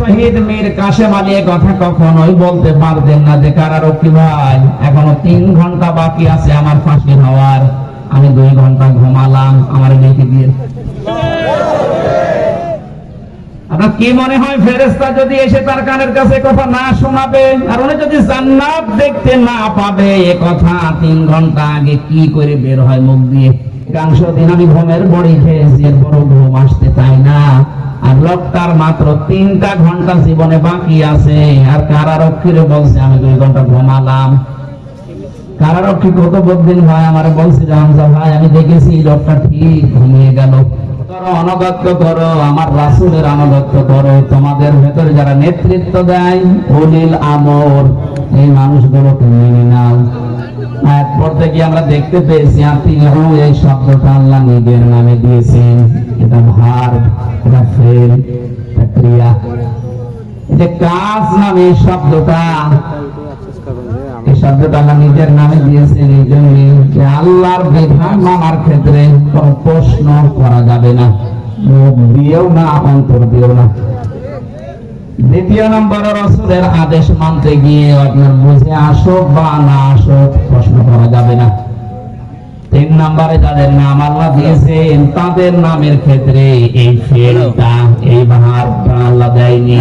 শহীদ মীর কাশেম আলী কথা কখনোই বলতে পারতেন না যে কারারক্ষী ভাই। এখনও তিন ঘণ্টা বাকি আছে আমার ফাঁসি হওয়ার। আমি দুই ঘণ্টা ঘুমালাম, আমার মেয়েকে দিয়ে। আপনার কি মনে হয় ফেরেস্তা যদি এসে তার কানের কাছে কথা না শোনাবে? আর উনি যদি জান্নাত দেখতে না পাবে, এ কথা তিন ঘণ্টা আগে কি করে বের হয় মুখ দিয়ে? একাংশ দিন আমি ঘুমের বড়ি খেয়েছি এরপর ঘুম আসতে চাই না। আর লোকটার মাত্র তিনটা ঘণ্টা জীবনে বাকি আছে। আর কারারক্ষীরে বলছে, আমি দুই ঘণ্টা ঘুমালাম। কারারক্ষী কত বদিন ভাই আমার বলছিল হামজা ভাই, আমি দেখেছি লোকটা ঠিক ঘুমিয়ে গেল। অনগত্য করো, আমার রাসুলের করো। তোমাদের ভেতরে যারা নেতৃত্ব দেয় আমর, এই মানুষগুলোকে মেনে নাও পড়তে গিয়ে আমরা দেখতে পেয়েছি আতিহু এই শব্দটা আল্লাহ নিজের নামে দিয়েছেন। এটা ভার। ক্রিয়া। এটা কাজ নামে শব্দটা, এই শব্দটা নিজের নামে দিয়েছেন, এই জন্য যে আল্লাহর বিধান মানার ক্ষেত্রে কোন প্রশ্ন করা যাবে না। মুখ দিয়েও না দিয়েও না। দ্বিতীয় নম্বর, রসুলের আদেশ মানতে গিয়ে আপনার বুঝে আসুক বা না আসুক, প্রশ্ন করা যাবে না। তিন নম্বরে যাদের নাম আল্লাহ দিয়েছেন তাদের নামের ক্ষেত্রে এই ফেলটা এই ভাবটা আল্লাহ দেয়নি।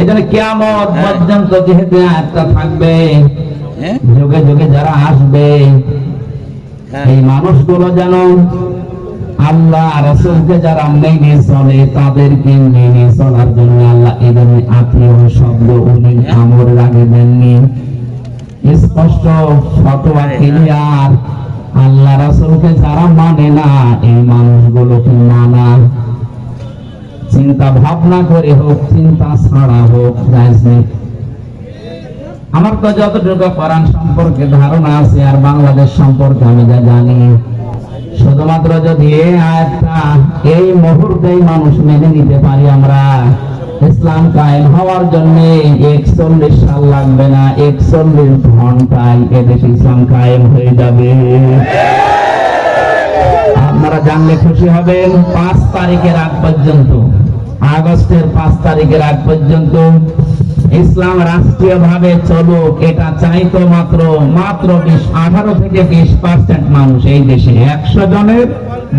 এখানে কেমন পর্যন্ত যেহেতু একটা থাকবে হ্যাঁ। যুগে যুগে যারা আসবে হ্যাঁ। এই মানুষগুলো যেন আল্লাহ রসুলকে যারা মেনে চলে তাদেরকে মেনে চলার জন্য আল্লাহ ধরনের আত্মীয় শব্দ উনি আমর লাগে দেননি। স্পষ্ট ফটোয়া ক্লিয়ার আল্লাহ রসুলকে যারা মানে না, এই মানুষগুলোকে মানা। চিন্তা ভাবনা করে হোক, চিন্তা ছাড়া হোক আমার তো যতটুকু কোরআন সম্পর্কে ধারণা আছে আর বাংলাদেশ সম্পর্কে আমি যা জানি, শুধুমাত্র যদি এই আয়াতটা এই মুহূর্তেই মানুষ মেনে নিতে পারি আমরা ইসলাম কায়েম হওয়ার জন্য একচল্লিশ সাল লাগবে না, একচল্লিশ ঘন্টায় এদেশে ইসলাম কায়েম হয়ে যাবে। আপনারা জানলে খুশি হবেন, পাঁচ তারিখের আগ পর্যন্ত, আগস্টের পাঁচ তারিখের আগ পর্যন্ত ইসলাম রাষ্ট্রীয় ভাবে চলুক, এটা চাইতো মাত্র মাত্র বিশ, আঠারো থেকে বিশ পার্সেন্ট মানুষ এই দেশে। একশো জনের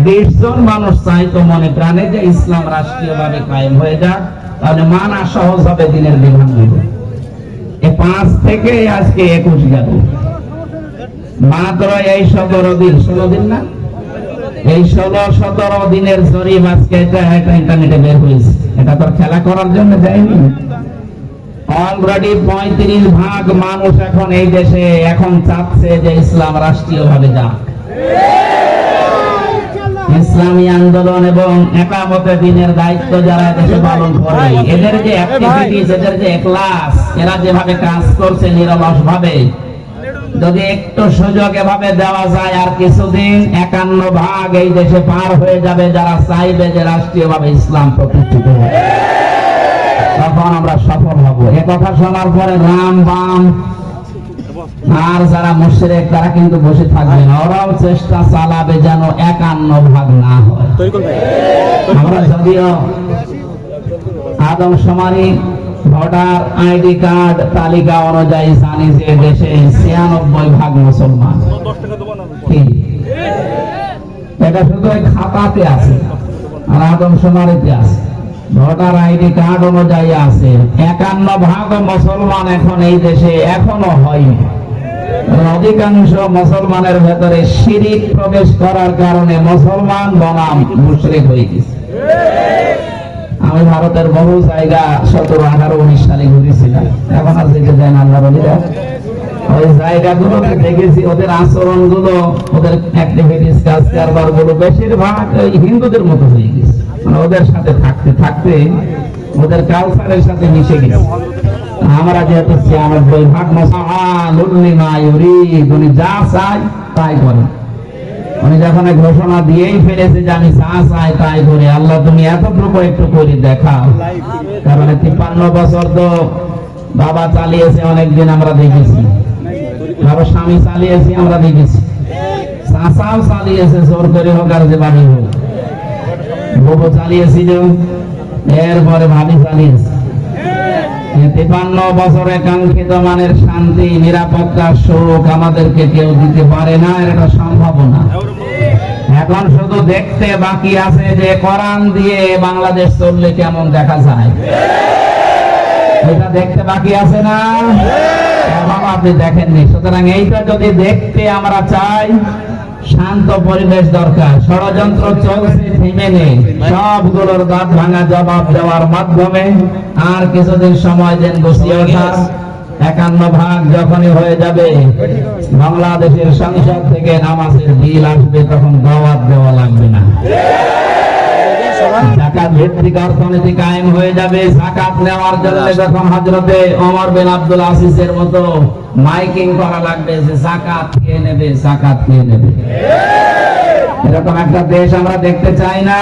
বিশ জন মানুষ চাইতো মনে প্রাণে যে ইসলাম রাষ্ট্রীয় ভাবে কায়েম হয়ে যাক। তাহলে মানা সহজ হবে দিনের বিধানগুলো এ পাঁচ থেকে আজকে একুশ গেল। মাত্র এই সতেরো দিন, ষোলো দিন না? এই ষোলো, সতেরো দিনের জরিপ আজকে এটা ইন্টারনেটে বের হয়েছে। এটা তোর খেলা করার জন্য যায়নি। অলরেডি পঁয়ত্রিশ ভাগ মানুষ এখন এই দেশে এখন চাচ্ছে যে ইসলাম রাষ্ট্রীয় ভাবে যাক। ইসলামী আন্দোলন এবং একামতে দিনের দায়িত্ব যারা দেশে পালন করে এদের যে অ্যাক্টিভিটিস এদের যে ক্লাস এরা যেভাবে কাজ করছে নিরলস ভাবে যদি একটু সুযোগ এভাবে দেওয়া যায় আর কিছুদিন একান্ন ভাগ এই দেশে পার হয়ে যাবে যারা চাইবে যে রাষ্ট্রীয় ভাবে ইসলাম প্রতিষ্ঠিত হবে তখন আমরা সফল হব। এ কথা শোনার পরে রাম বাম আর যারা মুশরিক, তারা কিন্তু বসে থাকবে না। ওরাও চেষ্টা চালাবে যেন একান্ন ভাগ না হয়। আমরা যদিও আদম সমানি ভোটার আইডি কার্ড তালিকা অনুযায়ী জানি যে দেশে ছিয়ানব্বই ভাগ মুসলমান। এটা শুধু ওই খাতাতে আছে, আর আদম সমারিতে আছে। ভোটার আইডি কার্ড অনুযায়ী আছে। একান্ন ভাগ মুসলমান এখন এই দেশে এখনও হয়নি। অধিকাংশ মুসলমানের ভেতরে শিরিক প্রবেশ করার কারণে মুসলমান বনাম মুশরিক হয়ে গেছে। আমি ভারতের বহু জায়গা সতেরো, আঠারো, উনিশ সালে ঘুরেছিলাম। এখন আর দেখে যায় না আল্লাহ বলিরা ওই জায়গাগুলোতে দেখেছি, ওদের আচরণগুলো ওদের অ্যাক্টিভিটিস কাজ কারবারগুলো বেশিরভাগ হিন্দুদের মতো হয়ে গেছে। মানে ওদের সাথে থাকতে থাকতে ওদের কালচারের সাথে মিশে গেছে। আমরা যেহেতু ছিয়ানব্বই ভাগ মুসলমান উনি যা চাই তাই করেন উনি যখন ঘোষণা দিয়েই ফেলেছে যে আমি যা চাই তাই করি, আল্লাহ তুমি এতটুকু একটু করে দেখাও। কারণ তিপ্পান্ন বছর তো বাবা চালিয়েছে, অনেকদিন আমরা দেখেছি। বাবা স্বামী চালিয়েছি, আমরা দেখেছি। চাচাও চালিয়েছে, জোর করে হোক আর যে বাড়ি হোক। বউ চালিয়েছিল, এরপরে ভাবি চালিয়েছে। তিপান্ন বছরে কাঙ্ক্ষিত মানের শান্তি নিরাপত্তা সুখ আমাদেরকে কেউ দিতে পারে না, এর একটা সম্ভাবনা। এখন শুধু দেখতে বাকি আছে যে কোরআন দিয়ে বাংলাদেশ চললে কেমন দেখা যায়। এটা দেখতে বাকি আছে না? এখন আপনি দেখেননি। সুতরাং এইটা যদি দেখতে আমরা চাই শান্ত পরিবেশ দরকার। ষড়যন্ত্র চলছে, থেমে নেই। সবগুলোর দাঁত ভাঙা জবাব দেওয়ার মাধ্যমে আর কিছুদিন সময় দেন বসিয়ে ওঠা একান্ন ভাগ যখনই হয়ে যাবে, বাংলাদেশের সংসদ থেকে নামাজের বিল আসবে, তখন দাওয়াত দেওয়া লাগবে না। জাকাত ভিত্তিক অর্থনীতি কায়েম হয়ে যাবে। জাকাত নেওয়ার জন্য যখন হজরতে ওমর বিন আব্দুল আসিসের মতো মাইকিং করা লাগবে যে জাকাত নেবে জাকাত নেবে। এরকম একটা দেশ আমরা দেখতে চাই না।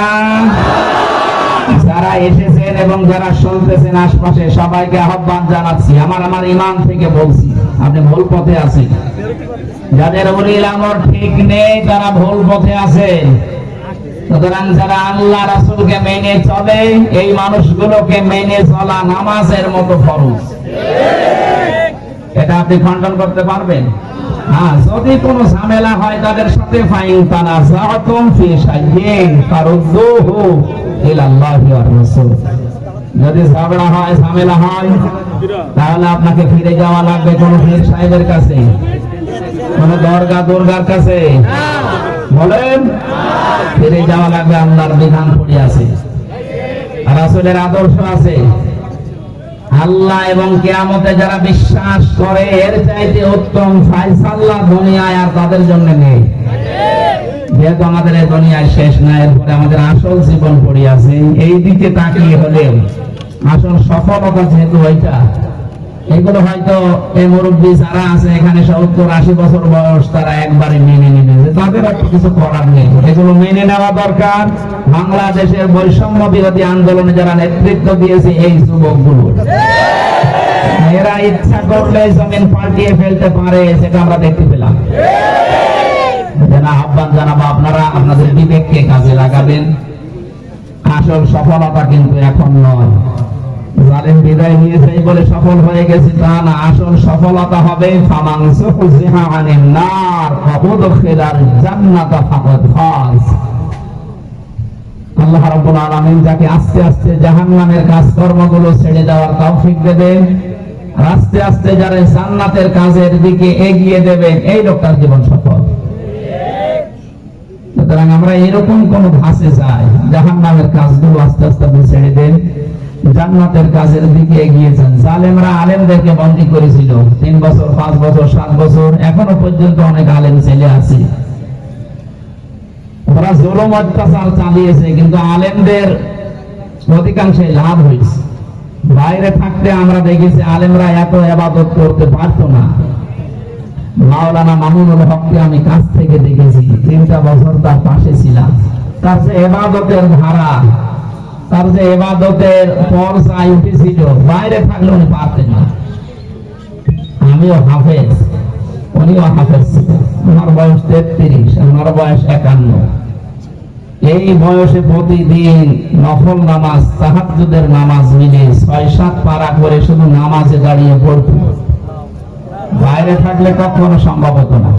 যারা এসেছেন এবং যারা শুনতেছেন আশপাশে সবাইকে আহ্বান জানাচ্ছি। আমার আমার ইমান থেকে বলছি আপনি ভুল পথে আছেন। যাদের উলিল আমর ঠিক নেই তারা ভুল পথে আছেন। সুতরাং যারা আল্লাহ রাসূলকে মেনে চলে, এই মানুষগুলোকে মেনে চলা নামাজের মতো ফরজ। এটা আপনি খণ্ডন করতে পারবেন? হ্যাঁ যদি ঝামেলা হয়, তাদের সাথে ফাইন সাহাতুম ফি ইলাল্লাহি ওয়ার রাসূল। যদি ঝগড়া হয়, ঝামেলা হয়, তাহলে আপনাকে ফিরে যাওয়া লাগবে কোন সাহেবের কাছে? কোন দরগা দুর্গার কাছে? বলেন। ফিরে যাওয়া লাগবে আল্লাহর বিধান পড়ে আছে। রাসূলের আদর্শ আছে। আল্লাহ এবং কিয়ামতে যারা বিশ্বাস করে, এর চাইতে উত্তম ফায়সাল্লাহ দুনিয়ায় আর তাদের জন্য নেই। যেহেতু আমাদের এই দুনিয়ায় শেষ না এরপরে আমাদের আসল জীবন পড়ে আছে। এই দিকে তাকিয়ে হলে আসল সফলতা যেহেতু ওইটা এগুলো হয়তো এই মুরব্বী যারা আছে, এখানে সত্তর আশি বছর বয়স, তারা একবারে মেনে নেবে যে তাদের আর কিছু করার নেই। এগুলো মেনে নেওয়া দরকার। বাংলাদেশের বৈষম্য বিরোধী আন্দোলনে যারা নেতৃত্ব দিয়েছে, এই যুবকগুলো। এরা ইচ্ছা করলে জমিন পাল্টিয়ে ফেলতে পারে, সেটা আমরা দেখতে পেলাম। আহ্বান জানাব আপনারা, আপনাদের বিবেককে কাজে লাগাবেন। আসল সফলতা কিন্তু এখন নয়। জালেম বিদায় নিয়েছে বলে সফল হয়ে গেছে তা না আসল সফলতা হবে আল্লাহ রাব্বুল আলামিন যাকে আস্তে আস্তে জাহান্নামের কাজকর্মগুলো ছেড়ে দেওয়ার তৌফিক দেবেন, আস্তে আস্তে যারা জান্নাতের কাজের দিকে এগিয়ে দেবেন, এই লোকটার জীবন সফল। সুতরাং আমরা এরকম কোন ধাসে যাই নামের কাজগুলো আস্তে আস্তে ছেড়ে দেন। জান্নাতের কাজের দিকে এগিয়েছেন জালেমরা আলেমদেরকে বন্দী করেছিল। তিন বছর, পাঁচ বছর, সাত বছর, এখনও পর্যন্ত অনেক আলেম ছেলে আছে। ওরা জুলুম অত্যাচার চালিয়েছে, কিন্তু আলেমদের অধিকাংশই লাভ হয়েছে। বাইরে থাকতে আমরা দেখেছি, আলেমরা এত এবাদত করতে পারতো না। মাওলানা মামুনুল হককে আমি কাছ থেকে দেখেছি, তিনটা বছর তার পাশে ছিলাম। তার যে এবাদতের ধারা তার যে এবাদতের পর্যায় উঠেছিল, বাইরে থাকলে উনি পারতেন না। আমিও হাফেজ, উনিও হাফেজ। ওনার বয়স তেত্রিশ, ওনার বয়স একান্ন। এই বয়সে প্রতিদিন নফল নামাজ, তাহাজ্জুদের নামাজ মিলে ছয় সাত পারা করে শুধু নামাজে দাঁড়িয়ে পড়তো। বাইরে থাকলে কখনো সম্ভব হতো না।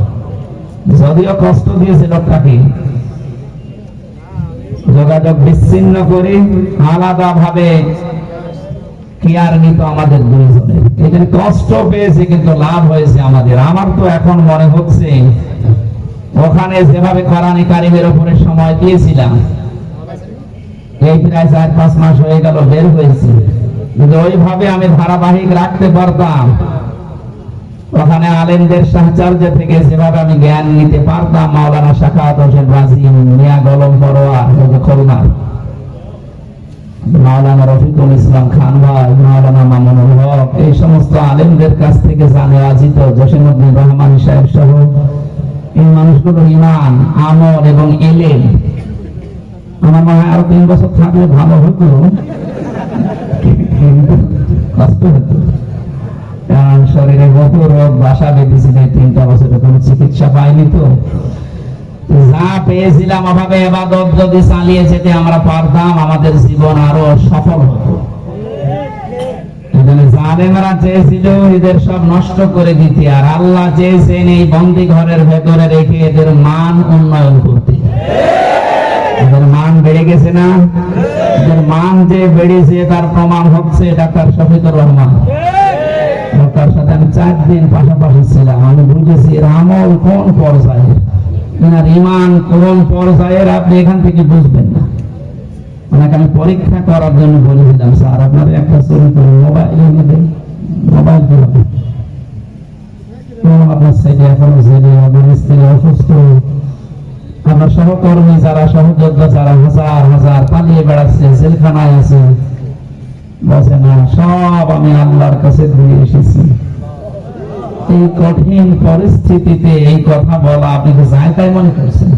যদিও কষ্ট দিয়েছে লোকটাকে যোগাযোগ বিচ্ছিন্ন করে আলাদা ভাবে ওখানে যেভাবে সময় দিয়েছিলাম, এই প্রায় চার পাঁচ মাস হয়ে বের হয়েছে। কিন্তু ওইভাবে আমি ধারাবাহিক রাখতে পারতাম। ওখানে আলেমদের সাহচর্য থেকে যেভাবে আমি জ্ঞান নিতে পারতাম, মাওলানা শাখাত হোসেন রাজিম মিয়া গলম পরোয়া খুলনার মাওলানা রফিকুল ইসলাম খান ভাই, মাওলানা মামুনুল হক, এই সমস্ত আলেমদের কাছ থেকে জানে আজিত জসিমুদ্দিন রহমান সাহেব সহ এই মানুষগুলো ইমান, আমল এবং এলেম। আমার মনে হয় আরও তিন বছর থাকলে ভালো হতো। কষ্ট হতো। শরীরে বহু রোগ, বাসা বেঁধেছিল এই তিনটা বছরে কোনো চিকিৎসা পাইনি তো। যা পেয়েছিলাম অভাবে এবাদত যদি চালিয়ে যেতে আমরা পারতাম, আমাদের জীবন আরও সফল হতো। জালেমরা চেয়েছিল এদের সব নষ্ট করে দিতে, আর আল্লাহ চেয়েছেন এই বন্দি ঘরের ভেতরে রেখে এদের মান উন্নয়ন করতে। এদের মান বেড়ে গেছে না? এদের মান যে বেড়েছে, তার প্রমাণ হচ্ছে ডাক্তার শফিকুর রহমান। আমি চার দিন পাশাপাশি ছিলাম। আমি বুঝেছি এর কোন পর্যায়ের এনার ইমান কোন পর্যায়ের আপনি এখান থেকে বুঝবেন না। ওনাকে আমি পরীক্ষা করার জন্য বলেছিলাম, স্যার, আপনার একটা ছবি করে মোবাইল এনে মোবাইল করে আপনার ছেলে এখনও ছেলে, আপনার স্ত্রী অসুস্থ। আপনার সহকর্মী যারা, সহযোদ্ধা যারা, হাজার হাজার পালিয়ে বেড়াচ্ছে, জেলখানায় আছে। বলছে, না, সব আমি আল্লাহর কাছে ঘুরে এসেছি। এই কঠিন পরিস্থিতিতে এই কথা বলা আপনি যায় তাই মনে করছেন?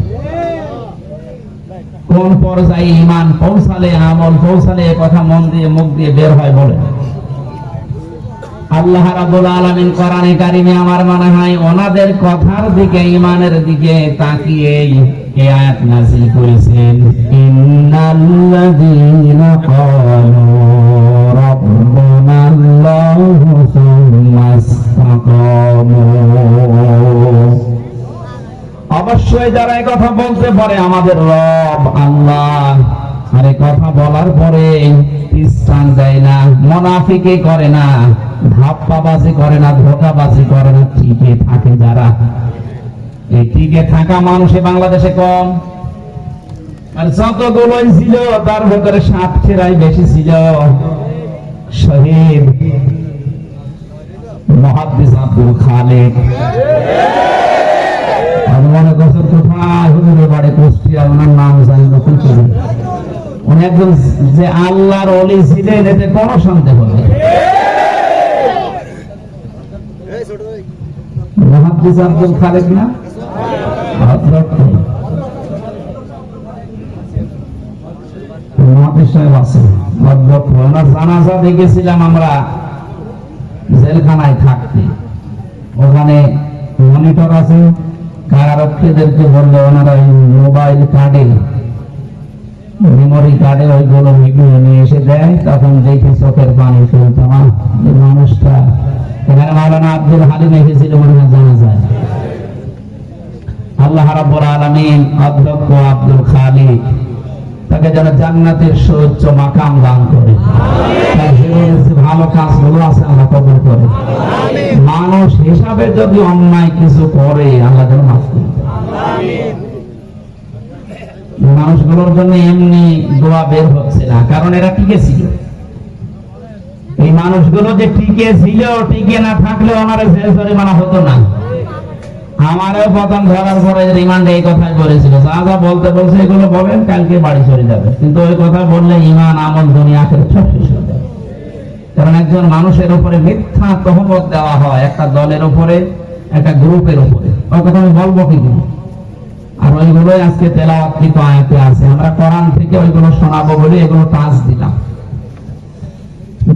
কোন পর্যায়ে ইমান পৌঁছালে, আমল পৌঁছালে কথা মন দিয়ে মুখ দিয়ে বের হয় বলে আল্লাহ রাব্বুল আলামিন কোরআনে কারিমে আমার মনে হয় ওনাদের কথার দিকে ইমানের দিকে তাকিয়ে এই আয়াত নাযিল করেছেন। ইন্নাল্লাযীনা ক্বালু রাব্বুনা আল্লাহু সুম্মা অবশ্যই যারা কথা বলতে পারে, আমাদের রব আল্লাহ। আর কথা বলার পরে স্থান দেয় না, মোনাফিকে করে না, ধাপ্পাবাজি করে না, ধোকাবাজি করে না, টিকে থাকে যারা। এই টিকে থাকা মানুষে বাংলাদেশে কম। আর যতগুলোই ছিল, তার ভেতরে সাত ফেরাই বেশি ছিল। শহীদ মহাদ্দিস আব্দুল আমি মনে করছি নাম জানি যে আল্লাহর অলি ছিলেন, এতে সন্দেহ জানাজা দেখেছিলাম আমরা, জেলখানায় থাকতে। ওখানে মনিটর আছে। কারারক্ষীদেরকে বললে? ওনারা ওই মোবাইল কার্ডে মেমোরি কার্ডে ওইগুলো ভিডিও নিয়ে এসে দেয়, তখন দেখি চোখের পানি ফেলতাম মানুষটা, এখানে মাওলানা আব্দুল হালিম এসেছিল মনে হয় জানা যায় আল্লাহ রাব্বুল আলামিন অধ্যক্ষ আব্দুল খালিক, তাকে যেন জান্নাতের সুউচ্চ মাকাম দান করে। যে ভালো কাজগুলো আছে আল্লাহ কবুল করে। মানুষ হিসাবে যদি অন্যায় কিছু করে আল্লাহ যেন মাফ করে মানুষগুলোর জন্য এমনি দোয়া বের হচ্ছে না কারণ এরা টিকে ছিল। এই মানুষগুলো যে টিকে ছিল টিকে না থাকলে ওনারা জেল জরিমানা হতো না। আমারও প্রথম ধরার পরে রিমান্ডে এই কথাই বলেছিল। যা যা বলতে বলছে এগুলো বলেন কালকে বাড়ি চলে যাবে। কিন্তু ওই কথা বললে ইমান আমল দুনিয়া আখের সব শেষ হয়ে যাবে। কারণ একজন মানুষের উপরে মিথ্যা তহমত দেওয়া হয় একটা দলের উপরে, একটা গ্রুপের উপরে। ওই কথা আমি বলব কি আর ওইগুলোই আজকে তেলাওয়াতকৃত আয়াতে আছে। আমরা কোরআন থেকে ওইগুলো শোনাবো বলে এগুলো টাচ দিলাম।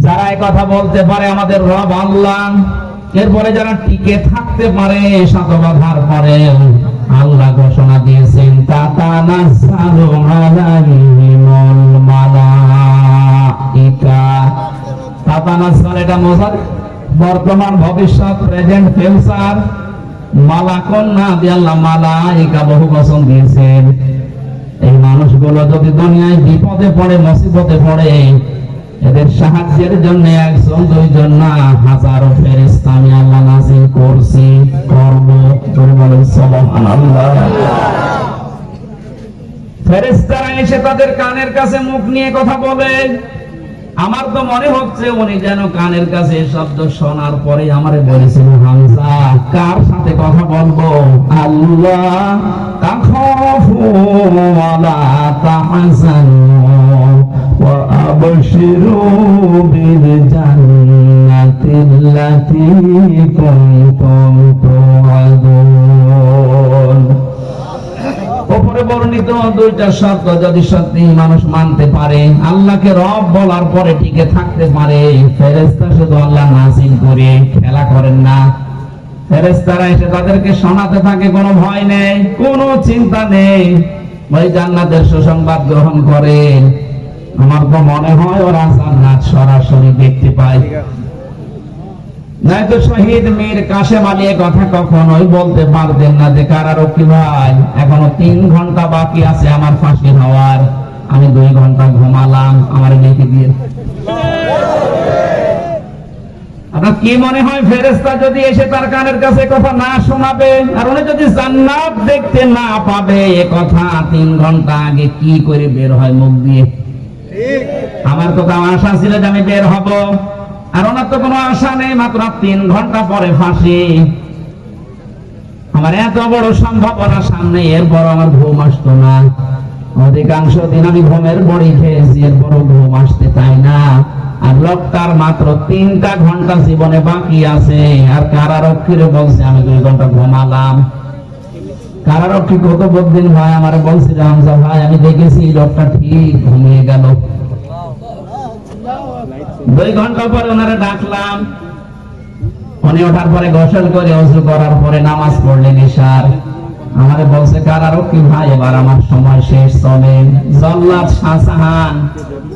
যারা কথা বলতে পারে, আমাদের রব আল্লাহ, এরপরে যারা টিকে থাকতে পারে সাত পরে আল্লাহ ঘোষণা দিয়েছেন, তাতানাজ্জালু আলাইহিমুল মালাইকা। বর্তমান ভবিষ্যৎ প্রেজেন্ট ফিউচার মালাকন না দিয়ে আল্লাহ মালাইকা বহু বচন দিয়েছেন। এই মানুষগুলো যদি দুনিয়ায় বিপদে পড়ে, মুসিবতে পড়ে, এদের সাহায্যের জন্য একজন, দুইজন না, হাজারো ফেরেশতা আমি আল্লাহ নাজিল করছি। কর্ম জোরে বলেন এসে তাদের কানের কাছে মুখ নিয়ে কথা বলে। আমার তো মনে হচ্ছে উনি যেন কানের কাছে শব্দ শোনার পরে আমারে বলেছিল হামজা, কার সাথে কথা বলব? আল্লাহ তাখাফু ওপরে বর্ণিত দুইটা শর্ত যদি সত্যি মানুষ মানতে পারে, আল্লাহকে রব বলার পরে টিকে থাকতে পারে। ফেরেস্তা শুধু আল্লাহ নাজিল করে খেলা করেন না। ফেরেস্তারা এসে তাদেরকে শোনাতে থাকে, কোনো ভয় নেই, কোনো চিন্তা নেই। ওই জান্নাতের সুসংবাদ গ্রহণ করে। আমার তো মনে হয় ওরা জান্নাত সরাসরি দেখতে পায়। নয়তো শহীদ মীর কাশেম আলী কথা কখনোই বলতে পারতেন না যে কারারক্ষী ভাই? এখনও তিন ঘণ্টা বাকি আছে আমার ফাঁসি হওয়ার। আমি দুই ঘণ্টা ঘুমালাম আমার মেয়েকে দিয়ে। আপনার কি মনে হয় ফেরেস্তা যদি এসে তার কানের কাছে কথা না শোনাবে আর উনি যদি জান্নাত দেখতে না পাবে এ কথা তিন ঘণ্টা আগে কি করে বের হয় মুখ দিয়ে? আমার তো তাও আশা ছিল যে আমি বের হব। আর ওনার তো কোনো আশা নেই, মাত্র তিন ঘণ্টা পরে ফাঁসি। আমার এত বড় সম্ভাবনা সামনে এরপর আমার ঘুম আসতো না। অধিকাংশ দিন আমি ঘুমের বড়ি খেয়েছি এরপর ঘুম আসতে চাই না। আর লোকটার মাত্র তিনটা ঘণ্টা জীবনে বাকি আছে। আর কারারক্ষীরে বলছে, আমি দুই ঘণ্টা ঘুমালাম। কারারক্ষী কত দিন ভাই আমার বলছিল হামজা ভাই, আমি দেখেছি, লোকটা ঠিক ঘুমিয়ে গেল। দুই ঘণ্টা পরে ওনারা ডাকলাম। উনি ওঠার পরে গোসল করে অজু করার পরে নামাজ পড়লেন ইশার আমারে বলছে কারারক্ষী ভাই? এবার আমার সময় শেষ, চলে। জল্লাদ শাহজাহান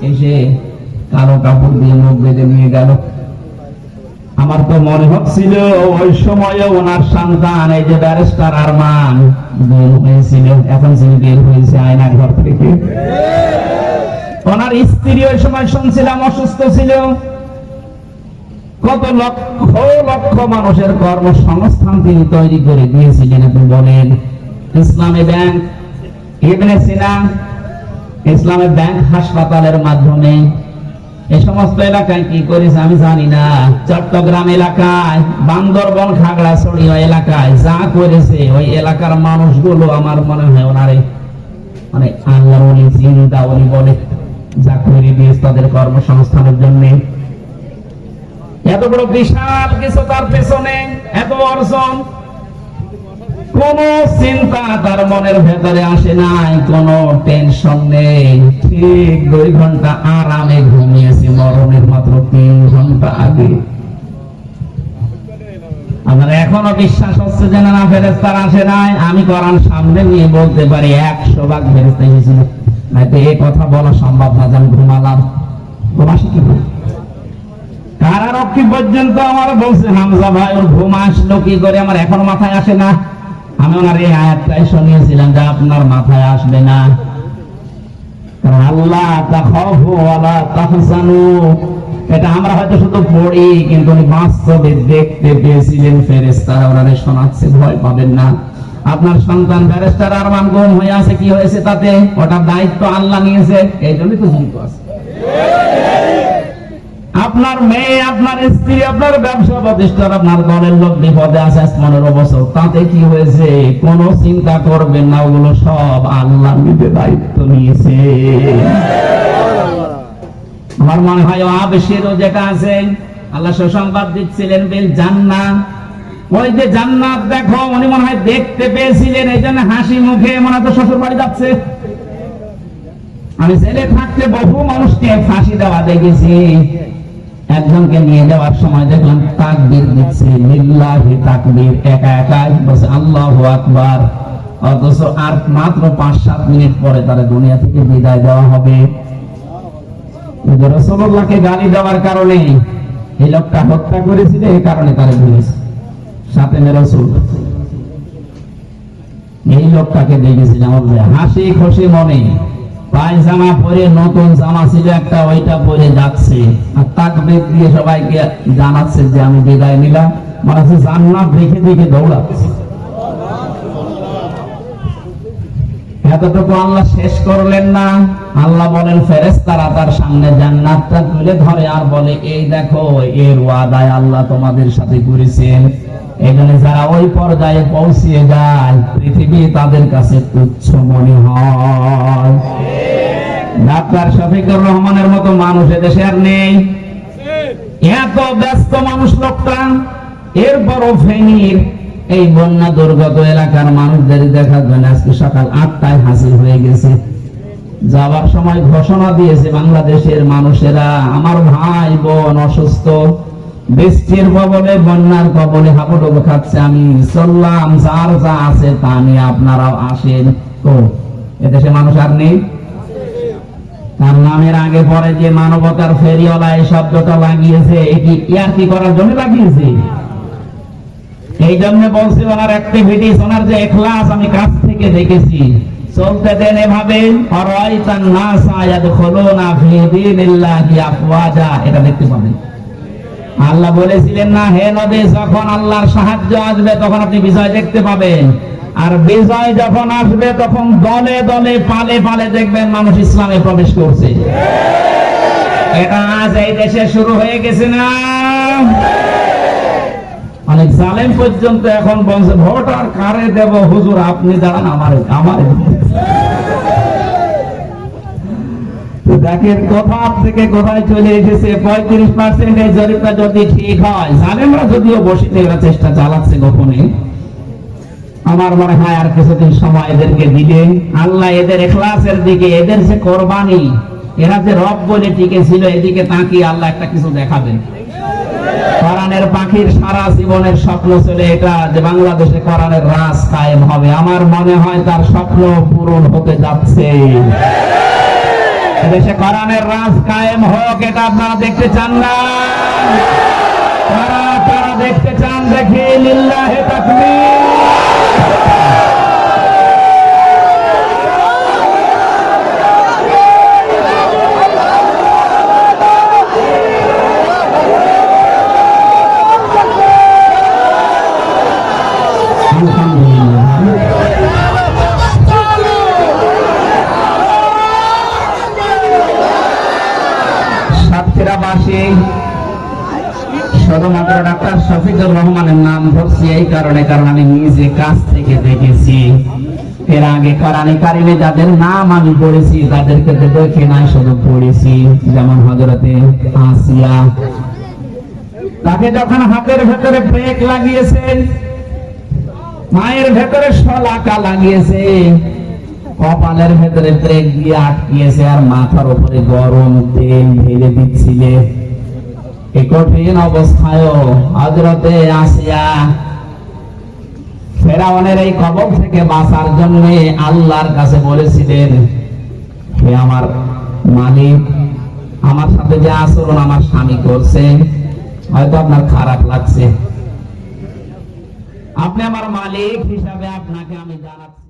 এসে কালো কাপড় দিয়ে মুখ বেঁধে নিয়ে গেল। আমার তো মনে হচ্ছিল, ওই সময়ে ওনার সন্তান, এই যে ব্যারিস্টার আরমান, বের হয়েছিল। এখন তিনি বের হয়েছে, আয়নার ঘর থেকে। ওনার স্ত্রী ওই সময় শুনছিলাম অসুস্থ ছিল। কত লক্ষ লক্ষ মানুষের কর্মসংস্থান তিনি তৈরি করে দিয়েছিলেন আপনি বলেন। ইসলামী ব্যাংক, ইবনে সিনা, ইসলামী ব্যাংক হাসপাতালের মাধ্যমে। এই সমস্ত এলাকায় কি করেছে আমি জানি না। চট্টগ্রাম এলাকায়, বান্দরবন, খাগড়াছড়ি এলাকায় যা করেছে, ওই এলাকার মানুষগুলো আমার মনে হয় ওনারে মানে আল্লাহ চিন্তা উনি বলে যা করে দিয়েছে তাদের কর্মসংস্থানের জন্য। এত বড় বিশাল কিছু তার পেছনে, এত অর্জন। কোন চিন্তা তার মনের ভেতরে আসে নাই, কোন টেনশন নেই। ঠিক দুই ঘণ্টা আরামে ঘুমিয়েছি, মরণের মাত্র তিন ঘণ্টা আগে। আমার এখনও বিশ্বাস হচ্ছে যে, না ফেরেস্তার আসে নাই। আমি কোরআন সামনে নিয়ে বলতে পারি, একশো ভাগ ফেরেস্তা এসেছিল। কথা বলা সম্ভব না ঘুমালাম। কারারক্ষী পর্যন্ত আমার বলছে, হামজা ভাই, ওর ঘুম আসলো কি করে? আমার এখনও মাথায় আসে না। আমি ওনার এই আয়াতটাই শুনিয়েছিলাম যে আপনার মাথায় আসবে না। আল্লাহ এটা আমরা হয়তো শুধু পড়ি, কিন্তু উনি বাস্তবে দেখতে পেয়েছিলেন ফেরেস্তারা ওনারে শোনাচ্ছে, ভয় পাবেন না। আপনার সন্তান ফেরেস্তার আর মান গুম হয়ে আছে, কি হয়েছে তাতে? ওটার দায়িত্ব আল্লাহ নিয়েছে। এই জন্যই তো জীবিত আছে। আপনার মেয়ে, আপনার স্ত্রী, আপনার ব্যবসা প্রতিষ্ঠান, আপনার দলের লোক বিপদে আছে পনেরো বছর তাতে কি হয়েছে? কোন চিন্তা করবেন না, ওগুলো সব আল্লাহ নিজে দায়িত্ব নিয়েছে। আমার মনে হয় আবেশেরও যেটা আছে, আল্লাহ সুসংবাদ দিচ্ছিলেন, বেল জান্নাত ওই যে জান্নাত দেখো, উনি মনে হয় দেখতে পেয়েছিলেন, এই জন্য হাসি মুখে মনে হয় শ্বশুর বাড়ি যাচ্ছে। আমি ছেলে থাকতে বহু মানুষকে ফাঁসি দেওয়া দেখেছি। একজনকে নিয়ে যাওয়ার সময় দেখলাম তাকবীর দিচ্ছে, লিল্লাহি তাকবীর, একা একা বলছে, আল্লাহু আকবার। অথচ আর মাত্র পাঁচ সাত মিনিট পরে তারা দুনিয়া থেকে বিদায় দেওয়া হবে। রসুল্লাহকে গালি দেওয়ার কারণে এই লোকটা হত্যা করেছিল, এই কারণে তারা বলেছে সাথে রসুল। এই লোকটাকে দেখেছিলাম হাসি খুশি মনে। পায়জামা পরে নতুন জামা ছিল একটা, ওইটা পরে যাচ্ছে। আর দিয়ে সবাইকে জানাচ্ছে যে আমি বিদায় নিলাম। হচ্ছে জান্নাত দেখে দেখে দৌড়াচ্ছে। এতটুকু আল্লাহ শেষ করলেন না। আল্লাহ বলেন ফেরেস্তারা তার সামনে জান্নাতটা তুলে ধরে আর বলে, এই দেখো, এর ওয়াদায় আল্লাহ তোমাদের সাথে করেছেন এখানে যারা ওই পর্যায়ে পৌঁছিয়ে যায়, পৃথিবী তাদের কাছে তুচ্ছ মনে হয়। ডাক্তার শফিকুর রহমানের মতো মানুষ এদেশে আর নেই। এত ব্যস্ত মানুষ লোকটা, এরপরও ফেনীর এই বন্যা দুর্গত এলাকার মানুষদের দেখার জন্য আজকে সকাল আটটায় হাসিল হয়ে গেছে। যাওয়ার সময় ঘোষণা দিয়েছে বাংলাদেশের মানুষেরা, আমার ভাই বোন অসুস্থ। বৃষ্টির কবলে বন্যার কবলে হাবুডুবু খাচ্ছে আমি। চললাম, যার যা আছে তা নিয়ে আপনারাও আসেন তো। এদেশে মানুষ আর নেই। তার নামের আগে পরে যে মানবতার ফেরিওয়ালা এই শব্দটা লাগিয়েছে এটি ইয়ার কি করার জন্য লাগিয়েছে? এই জন্য বলছি, ওনার অ্যাক্টিভিটিস ওনার যে এখলাস আমি কাছ থেকে দেখেছি। চলতে দেন এভাবে, অরাইতান নাসা ইয়াদখুলুনা ফি দীনিল্লাহি আফওয়াজা। এটা দেখতে পাবেন। আল্লাহ বলেছিলেন না, হে নবী, যখন আল্লাহর সাহায্য আসবে, তখন আপনি বিজয় দেখতে পাবেন। আর বিজয় যখন আসবে, তখন দলে দলে, পালে পালে দেখবেন মানুষ ইসলামে প্রবেশ করছে। এটা আজ এই দেশে শুরু হয়ে গেছে না? অনেক জালেম পর্যন্ত এখন বলছে ভোট আর কারে দেব? হুজুর, আপনি দাঁড়ান, আমার আমার দেখেন কোথা থেকে কোথায় চলে এসেছে, পঁয়ত্রিশ পার্সেন্ট এই জরিপটা যদি ঠিক হয়, জালেমরা যদিও বসিতে এরা চেষ্টা চালাচ্ছে গোপনে, আমার মনে হয় আর কিছুদিন সময় এদেরকে দিলে আল্লাহ এদের এখলাসের দিকে, এদের যে কোরবানি, এরা যে রব বলে টিকে ছিল এদিকে তাকিয়ে আল্লাহ একটা কিছু দেখাবেন। কোরআনের পাখির সারা জীবনের স্বপ্ন ছিল এটা, যে বাংলাদেশে কোরআনের রাজ কায়েম হবে। আমার মনে হয় তার স্বপ্ন পূরণ হতে যাচ্ছে। দেশে কোরআনের রাজ কায়েম হোক, এটা আপনারা দেখতে চান না। তারা তারা দেখতে চান, দেখি লিল্লাহে তাকবীর। শুধুমাত্র ডাক্তার শফিকুর রহমানের নাম ধরছি এই কারণে, কারণ আমি নিজে কাছ থেকে দেখেছি। এর আগে কোরআনে কারিমে যাদের নাম আমি পড়েছি, তাদেরকে তো দেখে নাই, শুধু পড়েছি। যেমন হজরতে আসিয়া। তাকে যখন হাতের ভেতরে ব্রেক লাগিয়েছে, মায়ের ভেতরে শলাকা লাগিয়েছে, কপালের ভেতরে ব্রেক দিয়ে আটকিয়েছে, আর মাথার উপরে গরম তেল ঢেলে দিচ্ছিলে। এই কঠিন অবস্থায় হজরতে আসিয়া ফেরাউনের এই কবর থেকে বাঁচার জন্য আল্লাহর কাছে বলেছিলেন, হে আমার মালিক, আমার সাথে যে আচরণ আমার স্বামী করছে, হয়তো আপনার খারাপ লাগছে। আপনি আমার মালিক হিসাবে আপনাকে আমি জানাচ্ছি।